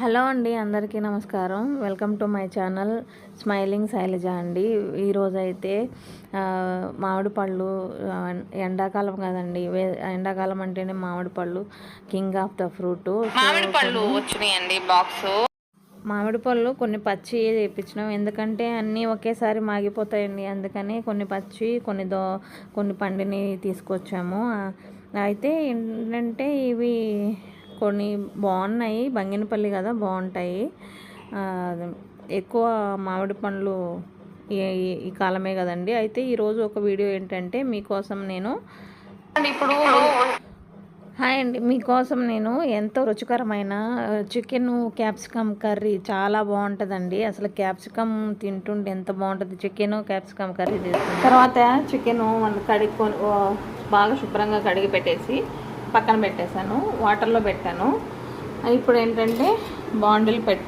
Hello అండి అందరికీ నమస్కారం. Welcome to my channel smiling Shailaja అండి. ఈరోజు అయితే ఆ, మామిడి పళ్ళు ఎండాకాలం కదండి. ఎండాకాలం అంటేనే మామిడి పళ్ళు కింగ్ ఆఫ్ ద ఫ్రూట్. మామిడి పళ్ళు వచ్చినాయండి బాక్స్. మామిడి పళ్ళు కొన్ని పచ్చి తెప్పించినాం. ఎందుకంటే అన్నీ ఒకేసారి మాగిపోతాయండి. అందుకని కొన్ని పచ్చి కొన్ని దో కొన్ని పండిని తీసుకొచ్చాము. అయితే ఏంటంటే ఇవి కొన్ని బాగున్నాయి. బంగినపల్లి కదా బాగుంటాయి. ఎక్కువ మామిడి పండ్లు ఈ కాలమే కదండి. అయితే ఈరోజు ఒక వీడియో ఏంటంటే మీకోసం నేను ఇప్పుడు హాయ్ అండి. మీకోసం నేను ఎంతో రుచికరమైన చికెన్ క్యాప్సికమ్ కర్రీ చాలా బాగుంటుందండి. అసలు క్యాప్సికమ్ తింటుంటే ఎంత బాగుంటుంది. చికెన్ క్యాప్సికమ్ కర్రీ చేస్తుంది తర్వాత చికెన్ కడుక్కొని బాగా శుభ్రంగా కడిగి పెట్టేసి పక్కన పెట్టేశాను వాటర్లో పెట్టాను. ఇప్పుడు ఏంటంటే బాండిల్ పెట్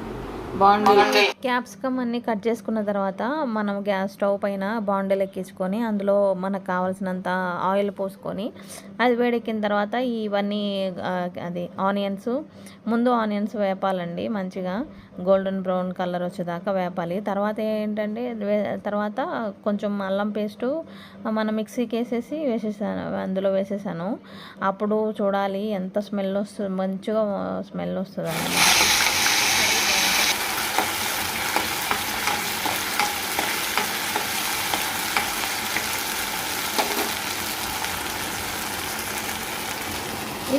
బాండిల్ క్యాప్సికమ్ అన్ని కట్ చేసుకున్న తర్వాత మనం గ్యాస్ స్టవ్ పైన బాండిల్ ఎక్కించుకొని అందులో మనకు కావాల్సినంత ఆయిల్ పోసుకొని అది వేడెక్కిన తర్వాత ఇవన్నీ అది ఆనియన్స్ ముందు ఆనియన్స్ వేపాలండి మంచిగా. గోల్డెన్ బ్రౌన్ కలర్ వచ్చేదాకా వేపాలి. తర్వాత ఏంటంటే తర్వాత కొంచెం అల్లం పేస్టు మన మిక్సీకి వేసేసి వేసేసాను అందులో వేసేసాను. అప్పుడు చూడాలి ఎంత స్మెల్ వస్తుంది మంచిగా స్మెల్ వస్తుంది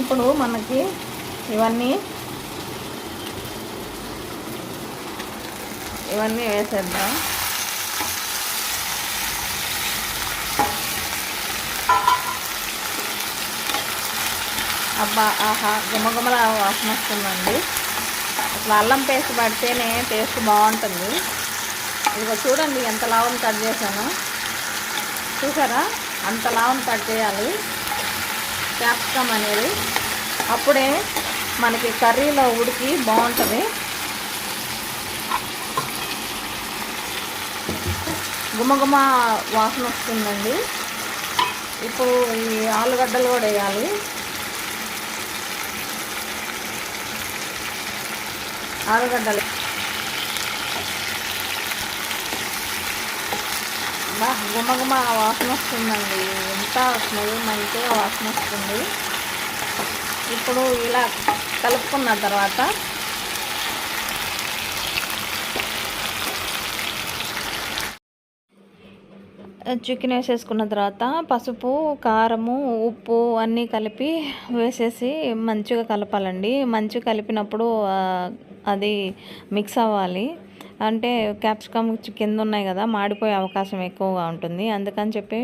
ఇప్పుడు మనకి ఇవన్నీ ఇవన్నీ వేసేద్దాం. అబ్బా ఆహా గుమగుమల వాసన వస్తుందండి. అసలు అల్లం పేస్ట్ పడితేనే టేస్ట్ బాగుంటుంది. ఇదిగో చూడండి ఎంత లావుని కట్ చేశాను. చూసారా? అంత లావుని కట్ చేయాలి. క్యాప్సికమ్ అనేది. అప్పుడే మనకి కర్రీలో ఉడికి బాగుంటుంది. గుమగుమ వాసన వస్తుందండి. ఇప్పుడు ఈ ఆలుగడ్డలు కూడా వేయాలి. ఆలుగడ్డలు బా గుమగుమ వాసన వస్తుందండి. ఎంత స్మెల్ మంచిగా వాసన వస్తుంది. ఇప్పుడు ఇలా కలుపుకున్న తర్వాత చికెన్ వేసేసుకున్న తర్వాత పసుపు కారము ఉప్పు అన్నీ కలిపి వేసేసి మంచిగా కలపాలండి. మంచిగా కలిపినప్పుడు అది మిక్స్ అవ్వాలి. అంటే క్యాప్సికమ్ కింద ఉన్నాయి కదా మాడిపోయే అవకాశం ఎక్కువగా ఉంటుంది. అందుకని చెప్పి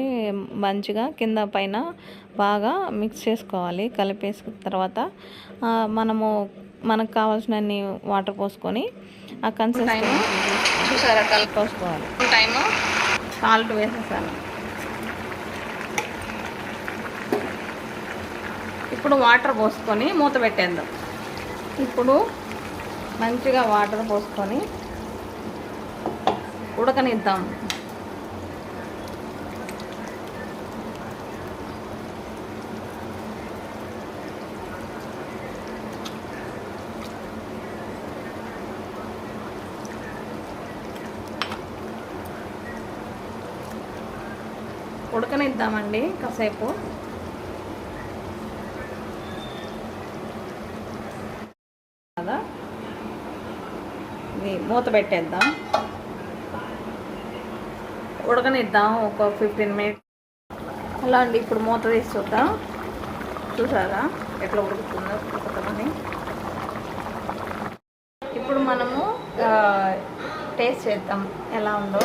మంచిగా కింద పైన బాగా మిక్స్ చేసుకోవాలి. కలిపేసుకున్న తర్వాత మనము మనకు కావాల్సినన్ని వాటర్ పోసుకొని ఆ కన్సిస్టెన్సీ చూసారా కలుపు పోసుకోవాలి. టైము? సాల్ట్ వేసేసాను. ఇప్పుడు వాటర్ పోసుకొని మూత పెట్టేద్దాం. ఇప్పుడు మంచిగా వాటర్ పోసుకొని ఉడకనిద్దాం. ఉడకనిద్దామండి కాసేపు. కదా? మూత పెట్టేద్దాం. ఉడకనిద్దాం ఒక ఫిఫ్టీన్ మినిట్స్ అలా అండి ఇప్పుడు మూత తీసి చూద్దాం. చూసారా? ఎట్లా ఉడుకుతుందో ఉడకదని ఇప్పుడు మనము టేస్ట్ చేద్దాం. ఎలా ఉందో.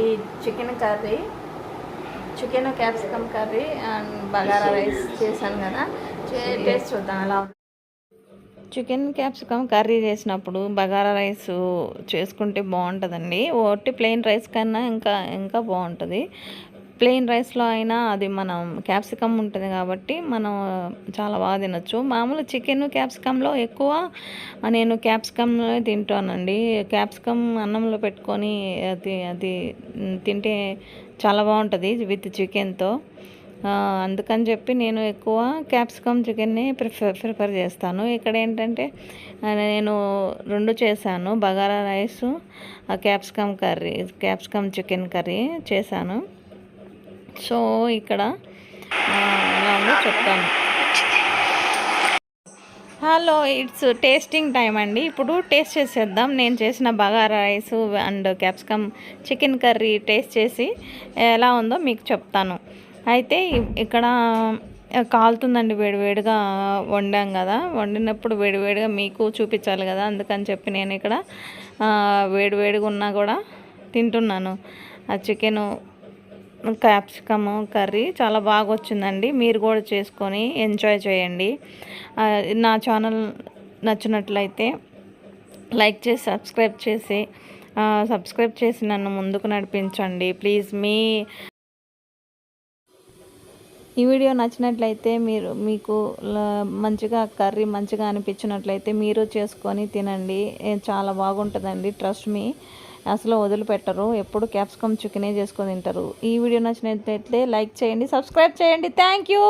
ఈ chicken curry chicken capsicum curry and bagara rice చేశాను కదా. టేస్ట్ చూద్దాం ఎలా ఉంది. చికెన్ క్యాప్సికమ్ కర్రీ చేసినప్పుడు బగారా రైస్ చేసుకుంటే బాగుంటుందండి. ఒట్టి ప్లెయిన్ రైస్ కన్నా ఇంకా ఇంకా బాగుంటుంది. ప్లెయిన్ రైస్లో అయినా అది మనం క్యాప్సికమ్ ఉంటుంది కాబట్టి మనం చాలా బాగా తినొచ్చు. మామూలు చికెన్ క్యాప్సికంలో ఎక్కువ నేను క్యాప్సికంలో తింటానండి. క్యాప్సికమ్ అన్నంలో పెట్టుకొని అది అది తింటే చాలా బాగుంటుంది విత్ చికెన్తో. అందుకని చెప్పి నేను ఎక్కువ క్యాప్సికమ్ చికెన్ని ప్రిఫర్ ప్రిఫర్ చేస్తాను. ఇక్కడ ఏంటంటే నేను రెండు చేశాను. Bagara rice capsicum curry capsicum chicken curry చేశాను. సో ఇక్కడ ఎలా ఉందో చెప్తాను. హలో ఇట్స్ టేస్టింగ్ టైం అండి. ఇప్పుడు టేస్ట్ చేసేద్దాం. నేను చేసిన bagara rice and capsicum chicken curry taste చేసి ఎలా ఉందో మీకు చెప్తాను. అయితే ఇక్కడ కాలుతుందండి వేడివేడిగా వండాం కదా. వండినప్పుడు వేడివేడిగా మీకు చూపించాలి కదా. అందుకని చెప్పి నేను ఇక్కడ వేడివేడిగా ఉన్నా కూడా తింటున్నాను. ఆ చికెను క్యాప్సికమ్ కర్రీ చాలా బాగా వచ్చిందండి. మీరు కూడా చేసుకొని ఎంజాయ్ చేయండి. నా ఛానల్ నచ్చినట్లయితే లైక్ చేసి సబ్స్క్రైబ్ చేసి సబ్స్క్రైబ్ చేసి నన్ను ముందుకు నడిపించండి. ప్లీజ్ మీ ఈ వీడియో నచ్చినట్లయితే మీరు మీకు మంచిగా కర్రీ మంచిగా అనిపించినట్లయితే మీరు చేసుకొని తినండి. చాలా బాగుంటుందండి ట్రస్ట్ మీ అసలు వదిలిపెట్టరు ఎప్పుడు క్యాప్సికమ్ చికెనే చేసుకొని తింటారు. ఈ వీడియో నచ్చినట్లయితే లైక్ చేయండి సబ్స్క్రైబ్ చేయండి. Thank you